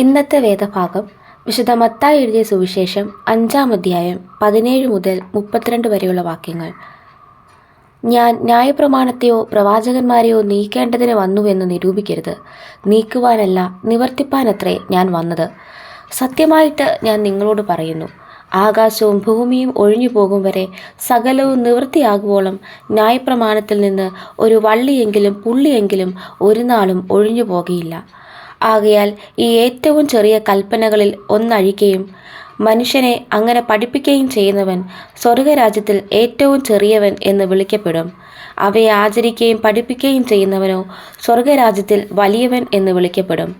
ഇന്നത്തെ വേദഭാഗം വിശുദ്ധ മത്തായി എഴുതിയ സുവിശേഷം അഞ്ചാം അധ്യായം പതിനേഴ് മുതൽ മുപ്പത്തിരണ്ട് വരെയുള്ള വാക്യങ്ങൾ. ഞാൻ ന്യായപ്രമാണത്തെയോ പ്രവാചകന്മാരെയോ നീക്കേണ്ടതിന് വന്നുവെന്ന് നിരൂപിക്കരുത്. നീക്കുവാനല്ല നിവർത്തിപ്പാനത്രേ ഞാൻ വന്നത്. സത്യമായിട്ട് ഞാൻ നിങ്ങളോട് പറയുന്നു. ആകാശവും ഭൂമിയും ഒഴിഞ്ഞു പോകും വരെ സകലവും നിവൃത്തിയാകുവോളം ന്യായപ്രമാണത്തിൽ നിന്ന് ഒരു വള്ളിയെങ്കിലും പുള്ളിയെങ്കിലും ഒരു നാളും ഒഴിഞ്ഞു പോകുകയില്ല ആകയാൽ ഈ ഏറ്റവും ചെറിയ കൽപ്പനകളിൽ ഒന്നഴിക്കുകയും മനുഷ്യനെ അങ്ങനെ പഠിപ്പിക്കുകയും ചെയ്യുന്നവൻ സ്വർഗരാജ്യത്തിൽ ഏറ്റവും ചെറിയവൻ എന്ന് വിളിക്കപ്പെടും. അവയെ ആചരിക്കുകയും പഠിപ്പിക്കുകയും ചെയ്യുന്നവനോ സ്വർഗരാജ്യത്തിൽ വലിയവൻ എന്ന് വിളിക്കപ്പെടും.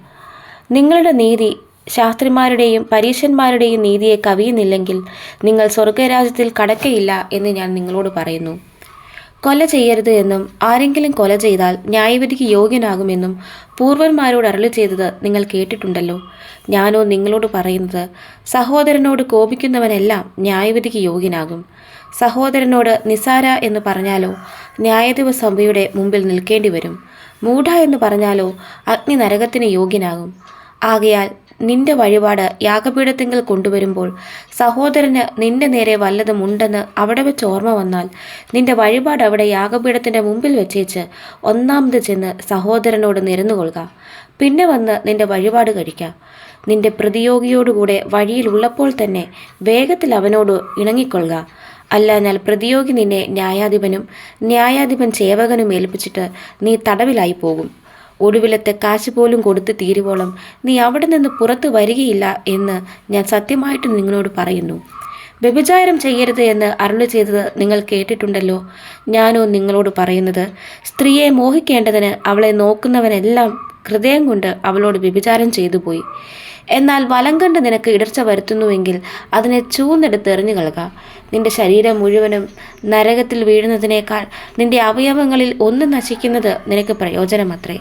നിങ്ങളുടെ നീതി ശാസ്ത്രിമാരുടെയും പരീശന്മാരുടെയും നീതിയെ കവിയുന്നില്ലെങ്കിൽ നിങ്ങൾ സ്വർഗരാജ്യത്തിൽ കടക്കയില്ല എന്ന് ഞാൻ നിങ്ങളോട് പറയുന്നു. കൊല ചെയ്യരുത് എന്നും ആരെങ്കിലും കൊല ചെയ്താൽ ന്യായവിധിക്ക് യോഗ്യനാകുമെന്നും പൂർവന്മാരോട് അരളി ചെയ്തത് നിങ്ങൾ കേട്ടിട്ടുണ്ടല്ലോ. ഞാനോ നിങ്ങളോട് പറയുന്നത് സഹോദരനോട് കോപിക്കുന്നവനെല്ലാം ന്യായവിധിക്ക് യോഗ്യനാകും. സഹോദരനോട് നിസാര എന്ന് പറഞ്ഞാലോ ന്യായദിവ സഭയുടെ മുമ്പിൽ നിൽക്കേണ്ടി വരും മൂഢ എന്ന് പറഞ്ഞാലോ അഗ്നി നരകത്തിന് യോഗ്യനാകും. ആകയാൽ നിന്റെ വഴിപാട് യാഗപീഠത്തിങ്കിൽ കൊണ്ടുവരുമ്പോൾ സഹോദരന് നിന്റെ നേരെ വല്ലതും ഉണ്ടെന്ന് അവിടെ വെച്ച് ഓർമ്മ വന്നാൽ നിന്റെ വഴിപാട് അവിടെ യാഗപീഠത്തിന്റെ മുമ്പിൽ വെച്ചേച്ച് ഒന്നാമത് ചെന്ന് സഹോദരനോട് നിരന്നുകൊള്ളുക. പിന്നെ വന്ന് നിന്റെ വഴിപാട് കഴിക്കാം. നിന്റെ പ്രതിയോഗിയോടുകൂടെ വഴിയിൽ ഉള്ളപ്പോൾ തന്നെ വേഗത്തിൽ അവനോട് ഇണങ്ങിക്കൊള്ളുക. അല്ലാഞ്ഞാൽ പ്രതിയോഗി നിന്നെ ന്യായാധിപനും ന്യായാധിപൻ സേവകനും ഏൽപ്പിച്ചിട്ട് നീ തടവിലായി പോകും. ഒടുവിലത്തെ കാശ് പോലും കൊടുത്ത് തീരുവോളം നീ അവിടെ നിന്ന് പുറത്തു വരികയില്ല എന്ന് ഞാൻ സത്യമായിട്ട് നിങ്ങളോട് പറയുന്നു. വ്യഭിചാരം ചെയ്യരുത് എന്ന് അരുളി ചെയ്തത് നിങ്ങൾ കേട്ടിട്ടുണ്ടല്ലോ. ഞാനോ നിങ്ങളോട് പറയുന്നത് സ്ത്രീയെ മോഹിക്കേണ്ടതിന് അവളെ നോക്കുന്നവനെല്ലാം ഹൃദയം കൊണ്ട് അവളോട് വ്യഭിചാരം ചെയ്തു പോയി എന്നാൽ വലം കണ്ട് നിനക്ക് ഇടർച്ച വരുത്തുന്നുവെങ്കിൽ അതിനെ ചൂന്നെടുത്ത് എറിഞ്ഞു കളക. നിന്റെ ശരീരം മുഴുവനും നരകത്തിൽ വീഴുന്നതിനേക്കാൾ നിന്റെ അവയവങ്ങളിൽ ഒന്ന് നശിക്കുന്നത് നിനക്ക് പ്രയോജനമത്രേ.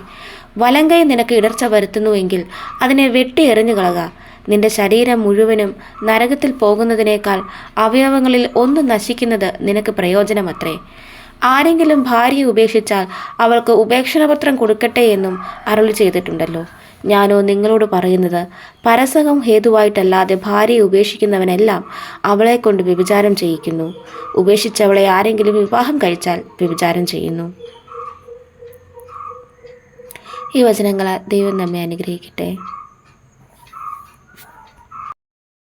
വലം കൈ നിനക്ക് ഇടർച്ച വരുത്തുന്നുവെങ്കിൽ അതിനെ വെട്ടി എറിഞ്ഞു കളുക. നിന്റെ ശരീരം മുഴുവനും നരകത്തിൽ പോകുന്നതിനേക്കാൾ അവയവങ്ങളിൽ ഒന്ന് നശിക്കുന്നത് നിനക്ക് പ്രയോജനമത്രേ. ആരെങ്കിലും ഭാര്യയെ ഉപേക്ഷിച്ചാൽ അവൾക്ക് ഉപേക്ഷണപത്രം കൊടുക്കട്ടെ എന്നും അരുളി ചെയ്തിട്ടുണ്ടല്ലോ. ഞാനോ നിങ്ങളോട് പറയുന്നത് പരസംഗം ഹേതുവായിട്ടല്ലാതെ ഭാര്യയെ ഉപേക്ഷിക്കുന്നവനെല്ലാം അവളെ കൊണ്ട് വ്യഭിചാരം ചെയ്യിക്കുന്നു. ഉപേക്ഷിച്ചവളെ ആരെങ്കിലും വിവാഹം കഴിച്ചാൽ വ്യഭിചാരം ചെയ്യുന്നു. ഈ വചനങ്ങളാൽ ദൈവം നമ്മെ അനുഗ്രഹിക്കട്ടെ.